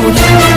Saúde.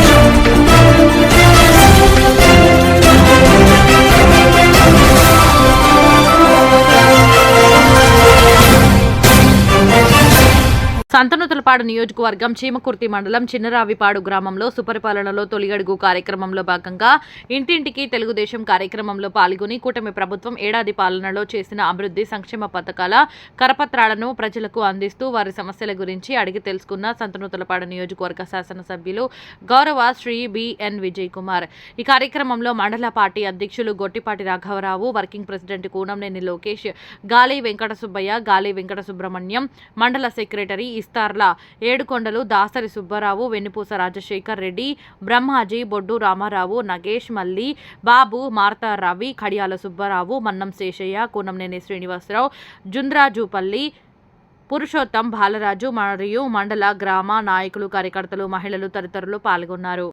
Santhanuthalapadu నియోజకవర్గం చీమకుర్తి మండలం చిన్నరావిపాడు గ్రామంలో సుపరిపాలనలో తొలిగడుగు కార్యక్రమంలో భాగంగా ఇంటింటికి తెలుగుదేశం కార్యక్రమంలో పాల్గొని కూటమి ప్రభుత్వం ఏడాది పాలనలో చేసిన అభివృద్ధి సంక్షేమ పథకాల కరపత్రాలను ప్రజలకు అందిస్తూ వారి సమస్యల గురించి అడిగి తెలుసుకున్న సంతనూతలపాడు నియోజకవర్గ శాసనసభ్యులు గౌరవ శ్రీ బిఎన్ విజయ్ కుమార్ ఈ కార్యక్రమంలో మండల పార్టీ అధ్యక్షులు గొట్టిపాటి రాఘవరావు వర్కింగ్ ప్రెసిడెంట్ కూనంనేని లోకేష్ గాలి వెంకట సుబ్బయ్య గాలి వెంకట సుబ్రహ్మణ్యం మండల సెక్రటరీ ఇస్తార్ల ఏడుకొండలు దాసరి సుబ్బారావు వెన్నుపూస రాజశేఖర్ రెడ్డి బ్రహ్మాజీ బొడ్డు రామారావు నగేష్ మల్లి బాబు మార్తా రవి కడియాల సుబ్బారావు మన్నం శేషయ్య కూనంనేని శ్రీనివాసరావు జుంద్రాజుపల్లి పురుషోత్తం బాలరాజు మరియు మండల గ్రామ నాయకులు కార్యకర్తలు మహిళలు తదితరులు పాల్గొన్నారు.